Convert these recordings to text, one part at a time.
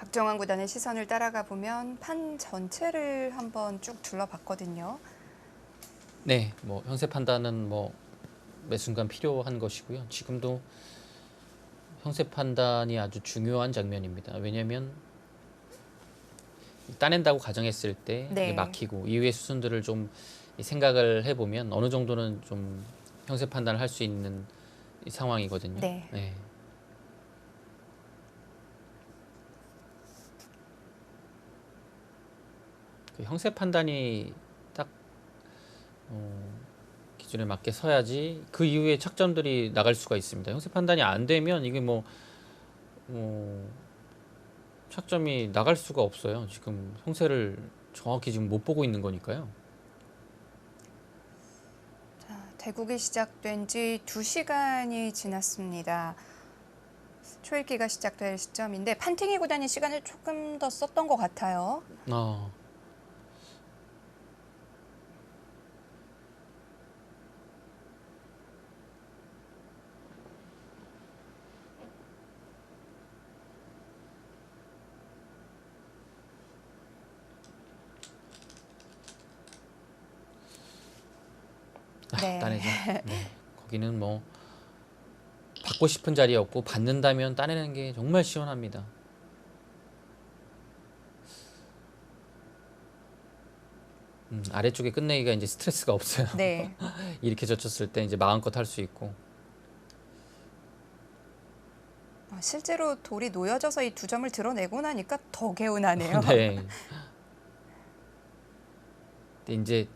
박정환 구단의 시선을 따라가 보면 판 전체를 한번 쭉 둘러봤거든요. 네, 뭐 형세 판단은 뭐 매 순간 필요한 것이고요. 지금도 형세 판단이 아주 중요한 장면입니다. 왜냐하면 따낸다고 가정했을 때 네. 막히고 이후의 수순들을 좀 생각을 해보면 어느 정도는 좀 형세 판단을 할 수 있는 이 상황이거든요. 네. 그 형세 판단이 딱 어, 기준에 맞게 서야지 그 이후에 착점들이 나갈 수가 있습니다. 형세 판단이 안 되면 이게 뭐, 뭐 착점이 나갈 수가 없어요. 지금 형세를 정확히 지금 못 보고 있는 거니까요. 자, 대국이 시작된 지 두시간이 지났습니다. 초읽기가 시작될 시점인데 판팅이 구단이 시간을 조금 더 썼던 것 같아요. 아, 네. 따내죠. 네. 거기는 뭐 받고 싶은 자리였고 받는다면 따내는 게 정말 시원합니다. 음, 아래쪽에 끝내기가 이제 스트레스가 없어요. 네. 이렇게 젖혔을 때 이제 마음껏 할 수 있고. 어, 실제로 돌이 놓여져서 이 두 점을 드러내고 나니까 더 개운하네요. 네. 근데 이제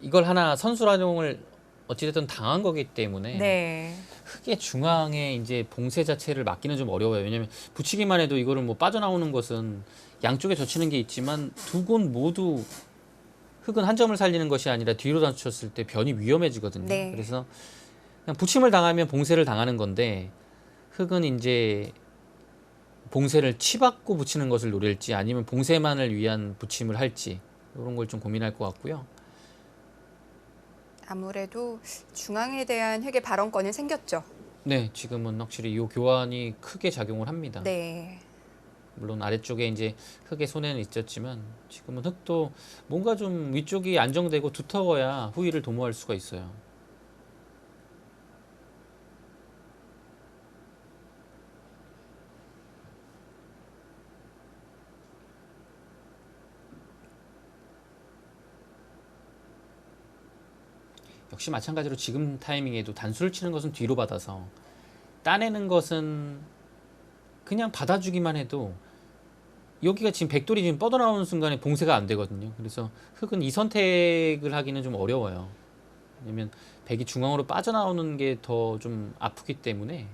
이걸 하나 선수라용을 어찌됐든 당한 거기 때문에 네. 흙의 중앙에 이제 봉쇄 자체를 막기는 좀 어려워요. 왜냐면 붙이기만 해도 이거를 뭐 빠져나오는 것은 양쪽에 젖히는 게 있지만 두곳 모두 흙은 한 점을 살리는 것이 아니라 뒤로 단추쳤을 때 변이 위험해지거든요. 네. 그래서 그냥 붙임을 당하면 봉쇄를 당하는 건데 흙은 이제 봉쇄를 치받고 붙이는 것을 노릴지 아니면 봉쇄만을 위한 붙임을 할지 이런 걸 좀 고민할 것 같고요. 아무래도 중앙에 대한 회계 발언권이 생겼죠. 네, 지금은 확실히 이 교환이 크게 작용을 합니다. 네. 물론 아래쪽에 이제 흙의 손해는 있었지만 지금은 흙도 뭔가 좀 위쪽이 안정되고 두터워야 후위를 도모할 수가 있어요. 역시 마찬가지로 지금 타이밍에도 단수를 치는 것은 뒤로 받아서 따내는 것은 그냥 받아주기만 해도 여기가 지금 백돌이 지금 뻗어나오는 순간에 봉쇄가 안 되거든요. 그래서 흙은 이 선택을 하기는 좀 어려워요. 왜냐면 백이 중앙으로 빠져나오는 게 더 좀 아프기 때문에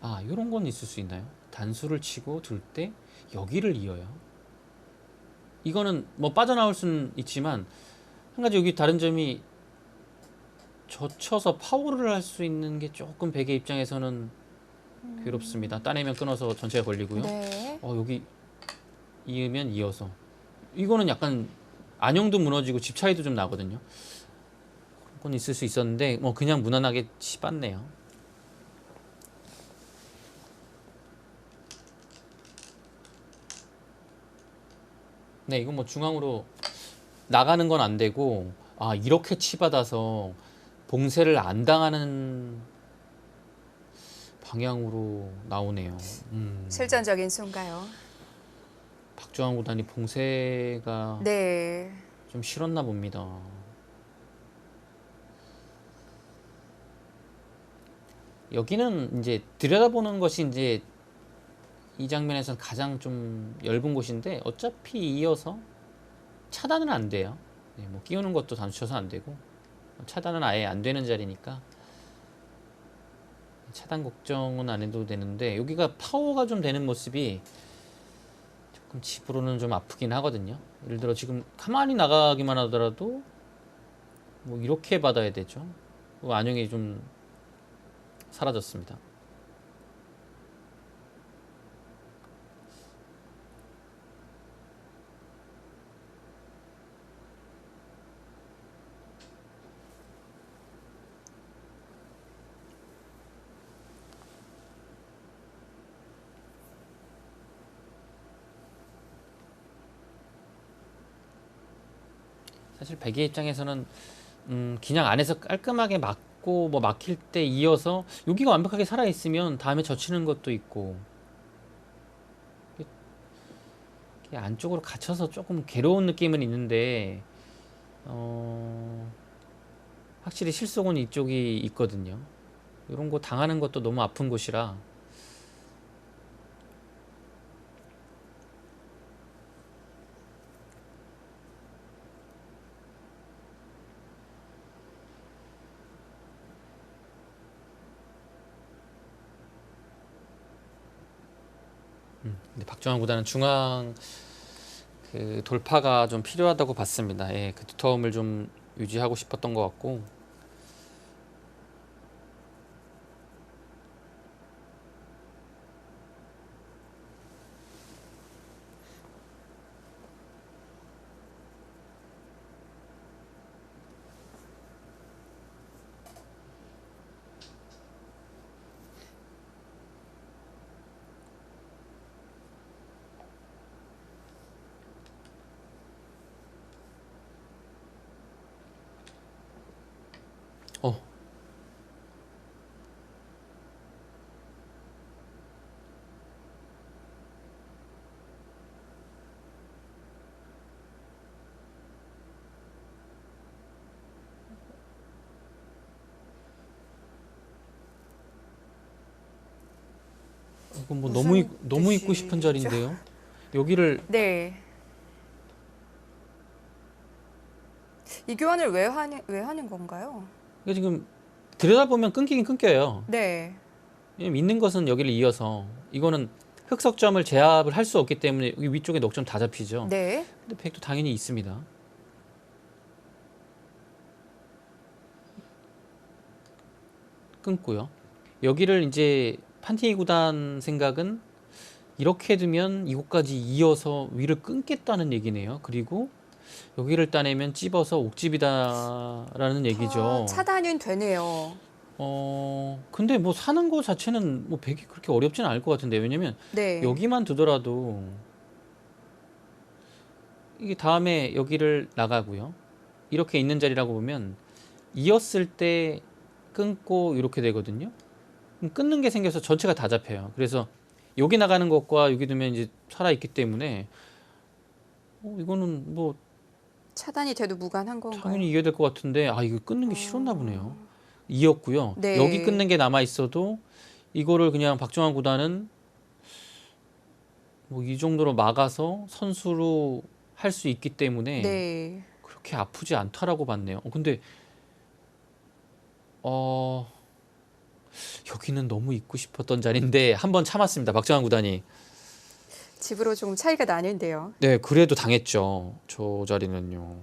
아, 이런 건 있을 수 있나요? 단수를 치고 둘 때 여기를 이어요. 이거는 뭐 빠져나올 수는 있지만 한 가지 여기 다른 점이 젖혀서 파워를 할 수 있는 게 조금 백의 입장에서는 괴롭습니다. 따내면 끊어서 전체가 걸리고요. 네. 어 여기 이으면 이어서 이거는 약간 안형도 무너지고 집 차이도 좀 나거든요. 그건 있을 수 있었는데 뭐 그냥 무난하게 치봤네요. 네, 이건 뭐 중앙으로 나가는 건 안 되고 아 이렇게 치받아서 봉쇄를 안 당하는 방향으로 나오네요. 음. 실전적인 순가요. 박주환 구단이 봉쇄가 네. 좀 싫었나 봅니다. 여기는 이제 들여다보는 것이 이제 이 장면에서는 가장 좀 얇은 곳인데 어차피 이어서 차단은 안 돼요. 네, 뭐 끼우는 것도 단추쳐서 안 되고 차단은 아예 안 되는 자리니까 차단 걱정은 안 해도 되는데 여기가 파워가 좀 되는 모습이 조금 집으로는 좀 아프긴 하거든요. 예를 들어 지금 가만히 나가기만 하더라도 뭐 이렇게 받아야 되죠. 그 안형이 좀 사라졌습니다. 사실 백의 입장에서는 음, 그냥 안에서 깔끔하게 막고 뭐 막힐 때 이어서 여기가 완벽하게 살아 있으면 다음에 젖히는 것도 있고 안쪽으로 갇혀서 조금 괴로운 느낌은 있는데 어, 확실히 실속은 이쪽이 있거든요. 이런 거 당하는 것도 너무 아픈 곳이라 근데 박정환 구단은 중앙 그 돌파가 좀 필요하다고 봤습니다. 예, 그 두터움을 좀 유지하고 싶었던 것 같고 어 이건 뭐 너무 있- 너무 있고 싶은? 자리인데요. 여기를 네. 이 교환을 왜 하는 왜 하는 건가요? 이게 지금 들여다 보면 끊기긴 끊겨요. 네. 왜냐면 있는 것은 여기를 이어서 이거는 흑석점을 제압을 할 수 없기 때문에 여기 위쪽에 넉점 다 잡히죠. 네. 근데 백도 당연히 있습니다. 끊고요. 여기를 이제 판티니 구단 생각은 이렇게 두면 이곳까지 이어서 위를 끊겠다는 얘기네요. 그리고 여기를 따내면 찝어서 옥집이다라는 얘기죠. 아, 차단은 되네요. 어 근데 뭐 사는 거 자체는 뭐 백이 그렇게 어렵지는 않을 것 같은데 왜냐면 네. 여기만 두더라도 이게 다음에 여기를 나가고요. 이렇게 있는 자리라고 보면 이었을 때 끊고 이렇게 되거든요. 끊는 게 생겨서 전체가 다 잡혀요. 그래서 여기 나가는 것과 여기 두면 이제 살아 있기 때문에 어, 이거는 뭐 차단이 돼도 무관한 건가요? 당연히 이겨야 될 것 같은데 아 이거 끊는 게 싫었나 보네요. 이었고요. 네. 여기 끊는 게 남아 있어도 이거를 그냥 박정환 구단은 뭐 이 정도로 막아서 선수로 할 수 있기 때문에 네. 그렇게 아프지 않다라고 봤네요. 어, 근데 어 여기는 너무 있고 싶었던 자리인데 한 번 참았습니다. 박정환 구단이. 집으로 조금 차이가 나는데요. 네, 그래도 당했죠. 저 자리는요.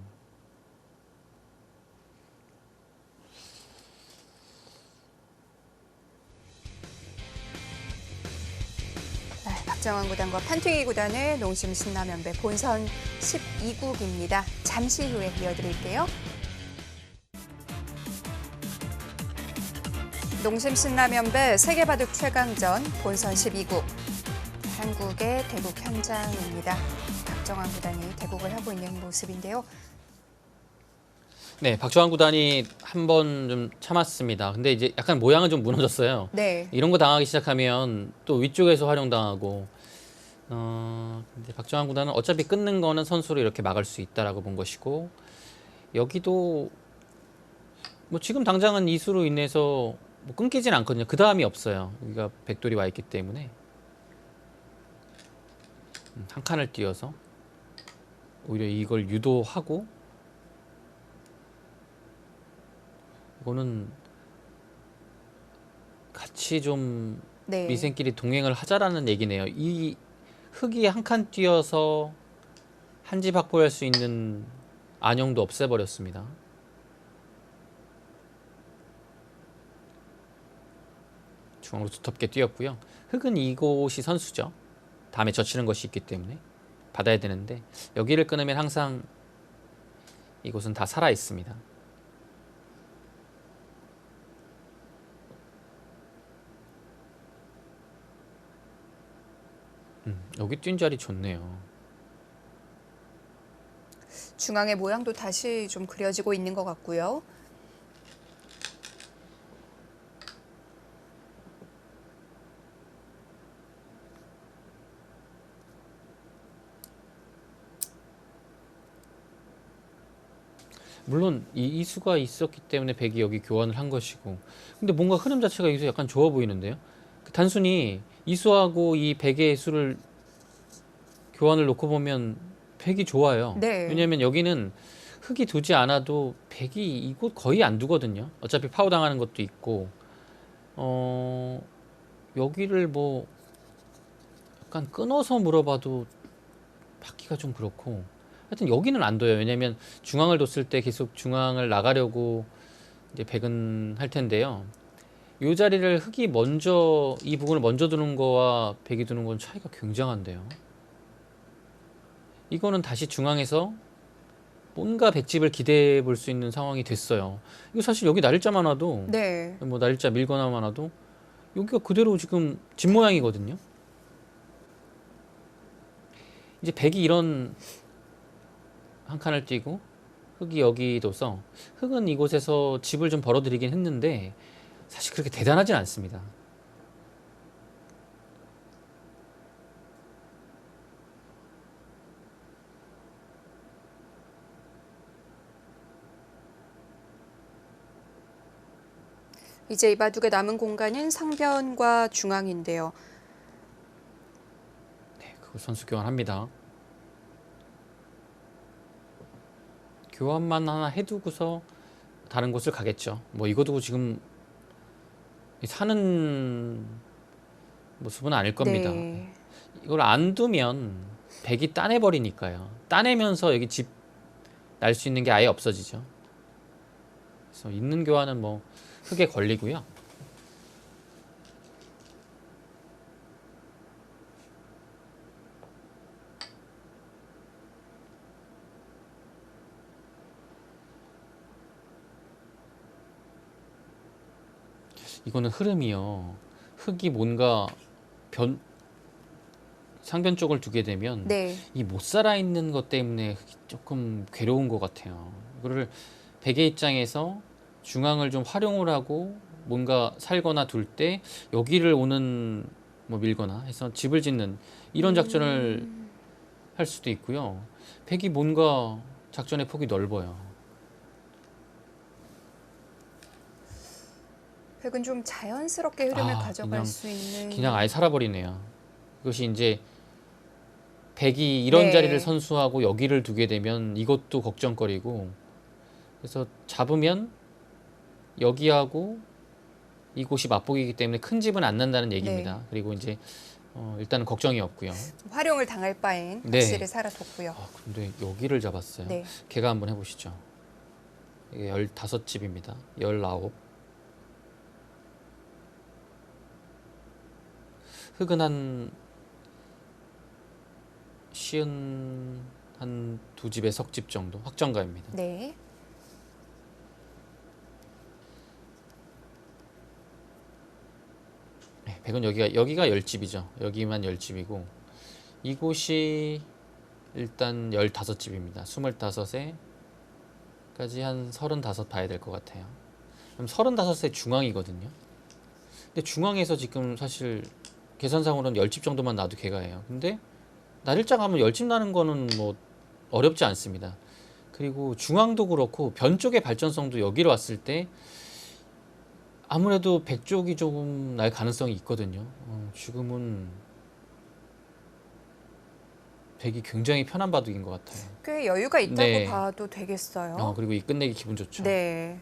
네, 박정환 구단과 판튀기 구단의 농심 신라면배 본선 12국입니다. 잠시 후에 이어드릴게요. 농심 신라면배 세계바둑 최강전 본선 12국 한국의 대국 현장입니다. 박정환 구단이 대국을 하고 있는 모습인데요. 네, 박정환 구단이 한 번 좀 참았습니다. 근데 이제 약간 모양은 좀 무너졌어요. 네, 이런 거 당하기 시작하면 또 위쪽에서 활용당하고 어 근데 박정환 구단은 어차피 끊는 거는 선수로 이렇게 막을 수 있다라고 본 것이고 여기도 뭐 지금 당장은 이수로 인해서 뭐 끊기진 않거든요. 그 다음이 없어요. 여기가 백돌이 와 있기 때문에 음, 한 칸을 띄어서 오히려 이걸 유도하고 이거는 같이 좀 네. 미생끼리 동행을 하자라는 얘기네요. 이 흙이 한칸 뛰어서 한 집 확보할 수 있는 안형도 없애버렸습니다. 중앙으로 두텁게 뛰었고요. 흙은 이곳이 선수죠. 다음에 젖히는 것이 있기 때문에 받아야 되는데 여기를 끊으면 항상 이곳은 다 살아 있습니다. 음, 여기 뛴 자리 좋네요. 중앙의 모양도 다시 좀 그려지고 있는 것 같고요. 물론 이 이수가 있었기 때문에 백이 여기 교환을 한 것이고. 근데 뭔가 흐름 자체가 여기서 약간 좋아 보이는데요? 그 단순히 이수하고 이 백의 수를 교환을 놓고 보면 백이 좋아요. 네. 왜냐하면 여기는 흙이 두지 않아도 백이 이곳 거의 안 두거든요. 어차피 파워 당하는 것도 있고. 어 여기를 뭐 약간 끊어서 물어봐도 받기가 좀 그렇고 하여튼 여기는 안 둬요. 왜냐면 중앙을 뒀을 때 계속 중앙을 나가려고 이제 백은 할 텐데요. 이 자리를 흙이 먼저 이 부분을 먼저 두는 거와 백이 두는 건 차이가 굉장한데요. 이거는 다시 중앙에서 뭔가 백집을 기대해 볼 수 있는 상황이 됐어요. 이거 사실 여기 날짜만 와도 네. 뭐 날짜 밀거나만 와도 여기가 그대로 지금 집 모양이거든요. 이제 백이 이런 한 칸을 띄고 흙이 여기 둬서 흙은 이곳에서 집을 좀 벌어들이긴 했는데 사실 그렇게 대단하진 않습니다. 이제 이바둑에 남은 공간은 상변과 중앙인데요. 네, 그걸 선수 교환합니다. 교환만 하나 해두고서 다른 곳을 가겠죠. 뭐 두고 지금 사는 모습은 아닐 겁니다. 네. 이걸 안 두면 백이 따내 버리니까요. 따내면서 여기 집 날 수 있는 게 아예 없어지죠. 그래서 있는 교환은 뭐 흙에 걸리고요. 이거는 흐름이요. 흙이 뭔가 변 상변 쪽을 두게 되면 네. 이 못 살아 있는 것 때문에 흙이 조금 괴로운 것 같아요. 이거를 백의 입장에서 중앙을 좀 활용을 하고 뭔가 살거나 둘 때 여기를 오는 뭐 밀거나 해서 집을 짓는 이런 작전을 할 수도 있고요. 백이 뭔가 작전의 폭이 넓어요. 백은 좀 자연스럽게 흐름을 아, 가져갈 그냥- 수 있는 그냥 아예 살아버리네요. 이것이 이제 백이 이런 네. 자리를 선수하고 여기를 두게 되면 이것도 걱정거리고 그래서 잡으면 여기하고 이곳이 맞보기이기 때문에 큰 집은 안 난다는 얘기입니다. 네. 그리고 이제 어, 일단은 걱정이 없고요. 활용을 당할 바엔 네. 확실히 살아뒀고요. 아, 근데 여기를 잡았어요. 네. 걔가 한번 해보시죠. 이게 15집입니다. 19. 흙은 한 쉬운 한두 집의 석집 정도 확정가입니다. 네. 네, 백은 여기가 여기가 열 집이죠. 여기만 열 집이고 이곳이 일단 열다섯 집입니다. 스물다섯에 까지 한 서른다섯 봐야 될 것 같아요. 그럼 서른다섯의 중앙이거든요. 근데 중앙에서 지금 사실 계산상으로는 열집 정도만 놔도 개가예요. 근데 날일자 가면 열집 나는 거는 뭐 어렵지 않습니다. 그리고 중앙도 그렇고 변 쪽의 발전성도 여기로 왔을 때 아무래도 백 쪽이 조금 날 가능성이 있거든요. 어, 지금은 백이 굉장히 편한 바둑인 것 같아요. 꽤 여유가 있다고 네. 봐도 되겠어요. 어, 그리고 이 끝내기 기분 좋죠. 네.